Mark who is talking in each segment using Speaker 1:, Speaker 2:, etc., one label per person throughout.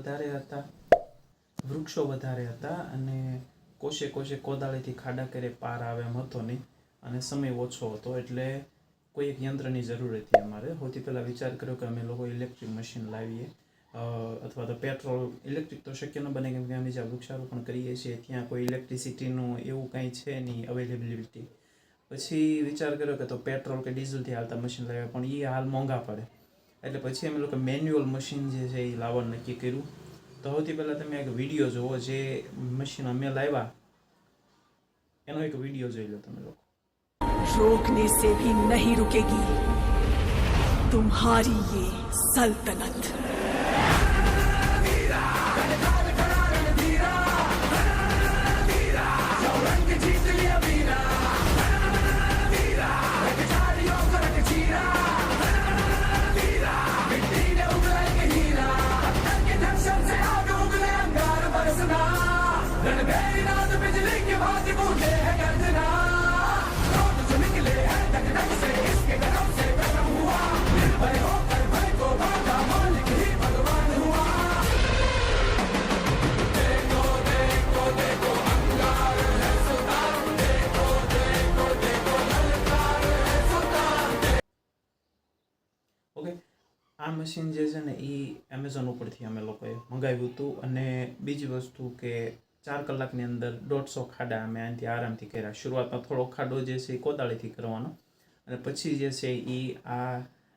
Speaker 1: વધારે હતા, વૃક્ષો વધારે હતા અને કોશે કોશે કોદાળીથી ખાડા કરે પાર આવે એમ હતો નહીં અને સમય ઓછો હતો એટલે કોઈ એક યંત્રની જરૂર હતી અમારે. સૌથી પહેલાં વિચાર કર્યો કે અમે લોકો ઇલેક્ટ્રિક મશીન લાવીએ અથવા તો પેટ્રોલ ઇલેક્ટ્રિક તો શક્ય ન બને કેમ કે અમે જ્યાં વૃક્ષારોપણ કરીએ છીએ ત્યાં કોઈ ઇલેક્ટ્રિસિટીનું એવું કંઈ છે નહીં અવેલેબિલિટી પછી વિચાર કર્યો કે તો પેટ્રોલ કે ડીઝલથી હાલતા મશીન લાવ્યા, પણ એ હાલ મોંઘા પડે. એટલે પછી અમે લોકો મેન્યુઅલ મશીન જે છે એ લાવવાનું નક્કી કર્યું. તો સૌથી પહેલાં તમે એક વીડિયો જુઓ જે મશીન અમે લાવ્યા. એનો એક વીડિયો જોઈ લો તમે લોકો.
Speaker 2: રોકને સે ભી નહીં રૂકેગી. તુમ્હારી યે સલ્તનત.
Speaker 1: ઓકે આ મશીન જે છે ને એ એમેઝોન ઉપરથી અમે લોકોએ મંગાવ્યું હતું અને બીજી વસ્તુ કે ચાર કલાકની અંદર દોઢસો ખાડા અમે અહીંથી આરામથી કર્યા. શરૂઆતમાં થોડો ખાડો જે છે એ કોદાળીથી કરવાનો. અને પછી જે છે એ આ,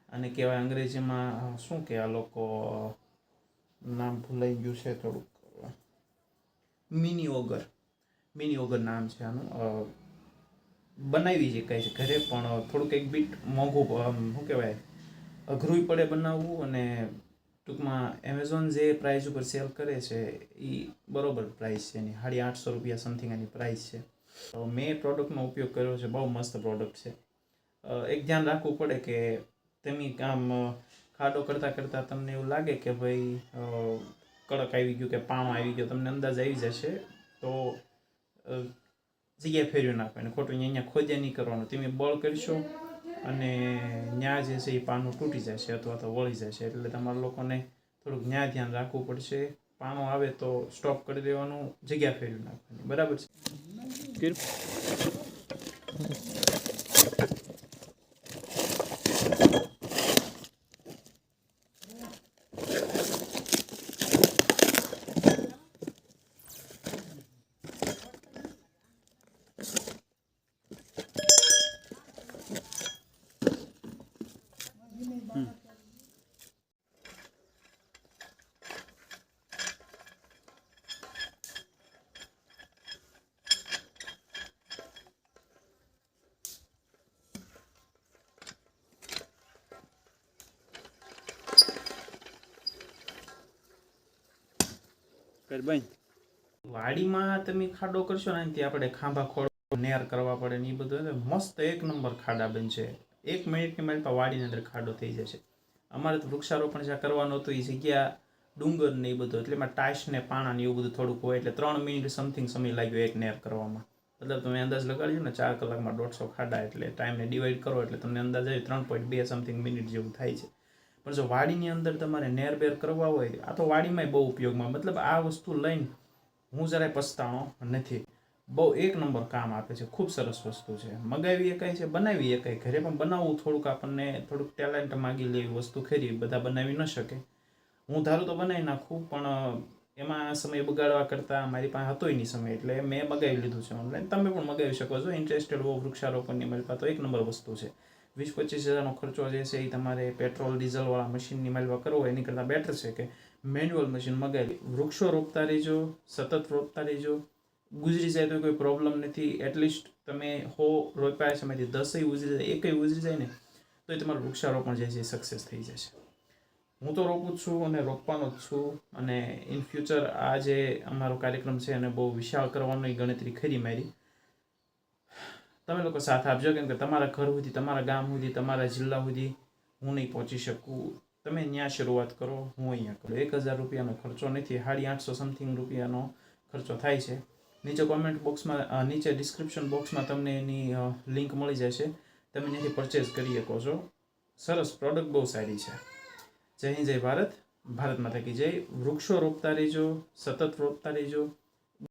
Speaker 1: અને કહેવાય અંગ્રેજીમાં શું કે આ લોકો નામ ભૂલાઈ ગયું છે થોડુંક. મિની ઓગર મિની ઓગર નામ છે આનું. બનાવી જે કહે છે ઘરે પણ થોડુંક એક બીટ મોંઘું શું કહેવાય, અઘરું પડે બનાવવું અને ટૂંકમાં એમેઝોન જે પ્રાઇસ ઉપર સેલ કરે છે એ બરોબર પ્રાઇસ છે એની. સાડી આઠસો રૂપિયા સમથિંગ એની પ્રાઇસ છે. તો મેં પ્રોડક્ટનો ઉપયોગ કર્યો છે, બહુ મસ્ત પ્રોડક્ટ છે. એક ધ્યાન રાખવું પડે કે તમે આમ ખાડો કરતાં કરતાં તમને એવું લાગે કે ભાઈ કડક આવી ગયું કે પાણો આવી ગયો, તમને અંદાજ આવી જશે, તો જગ્યાએ ફેરવી નાખો. અને ખોટું અહીંયા ખોજે નહીં કરવાનું. તમે બળ કરશો અને ન્યા જે છે એ પાનું તૂટી જશે અથવા તો વળી જશે. એટલે તમારા લોકોને થોડુંક ન્યા ધ્યાન રાખવું પડશે. પાનો આવે તો સ્ટોપ કરી દેવાનું, જગ્યા ફેરવી નાખવાની. બરાબર છે? વાડીમાં તમે ખાડો કરશો ને એનાથી આપણે ખાંભા ખોળ નેર કરવા પડે ને એ બધું મસ્ત એક નંબર ખાડા બનશે. એક મિનિટની મારી પાસે વાડીની અંદર ખાડો થઈ જશે. અમારે તો વૃક્ષારોપણ જ્યાં કરવાનું હતું એ જગ્યા ડુંગર ને એ બધું, એટલે એમાં ટાઇસ ને પાણા ને એવું બધું થોડુંક હોય, એટલે ત્રણ મિનિટ સમથિંગ સમય લાગ્યો એક નેર કરવામાં. મતલબ તમે અંદાજ લગાડ્યો ને, ચાર કલાકમાં દોઢસો ખાડા, એટલે ટાઈમને ડિવાઈડ કરો, એટલે તમને અંદાજ આવી ત્રણ પોઈન્ટ બે સમથિંગ મિનિટ જેવું થાય છે. પણ જો વાડીની અંદર તમારે નેર બેર કરવા હોય, આ તો વાડીમાંય બહુ ઉપયોગમાં, મતલબ આ વસ્તુ લઈને હું જરાય પસ્તાણો નથી. બહુ એક નંબર કામ આપે છે, ખૂબ સરસ વસ્તુ છે. મગાવી એકાય છે, બનાવી એકાય ઘરે પણ બનાવવું થોડુંક આપણને થોડુંક ટેલેન્ટ માગી લે વસ્તુ ખરી બધા બનાવી ન શકે. હું ધારું તો બનાવી નાખું, પણ એમાં સમય બગાડવા કરતાં મારી પાસે હતો નહીં સમય, એટલે મેં મગાવી લીધું છે ઓનલાઈન તમે પણ મગાવી શકો છો ઇન્ટરેસ્ટેડ હો વૃક્ષારોપણની મારી પાસે તો એક નંબર વસ્તુ છે. વીસ પચીસ હજારનો ખર્ચો જે છે એ તમારે પેટ્રોલ, ડીઝલવાળા મશીનની માલવા કરવો એની કરતાં બેટર છે કે મેન્યુઅલ મશીન મગાવી. વૃક્ષો રોપતા રહેજો, સતત રોપતા રહેજો. ગુજરી જાય તો કોઈ પ્રોબ્લેમ નથી. એટલીસ્ટ તમે હો રોપ્યા સમયથી દસેય ઉજરી જાય, એકય ઉજરી જાય ને તો એ તમારું વૃક્ષારોપણ જે છે એ સક્સેસ થઈ જશે. હું તો રોપું જ છું અને રોપવાનો જ છું અને ઇન ફ્યુચર આ જે અમારો કાર્યક્રમ છે એને બહુ વિશાળ કરવાની ગણતરી ખરી મારી. તમે લોકો સાથ આપજો, કેમ કે તમારા ઘર સુધી, તમારા ગામ સુધી, તમારા જિલ્લા સુધી હું નહીં પહોંચી શકું. તમે ત્યાં શરૂઆત કરો, હું અહીંયા કરું. એક હજાર રૂપિયાનો ખર્ચો નથી સાડી આઠસો સમથિંગ રૂપિયાનો ખર્ચો થાય છે. નીચે કોમેન્ટ બોક્સમાં નીચે ડિસ્ક્રિપ્શન બોક્સમાં તમને એની લિંક મળી જશે. તમે ત્યાંથી પરચેઝ કરી શકો છો. સરસ પ્રોડક્ટ બહુ સારી છે. જય હિન્દ, જય ભારત. ભારત માતા કી જય. વૃક્ષો રોપતા રહેજો, સતત રોપતા રહેજો.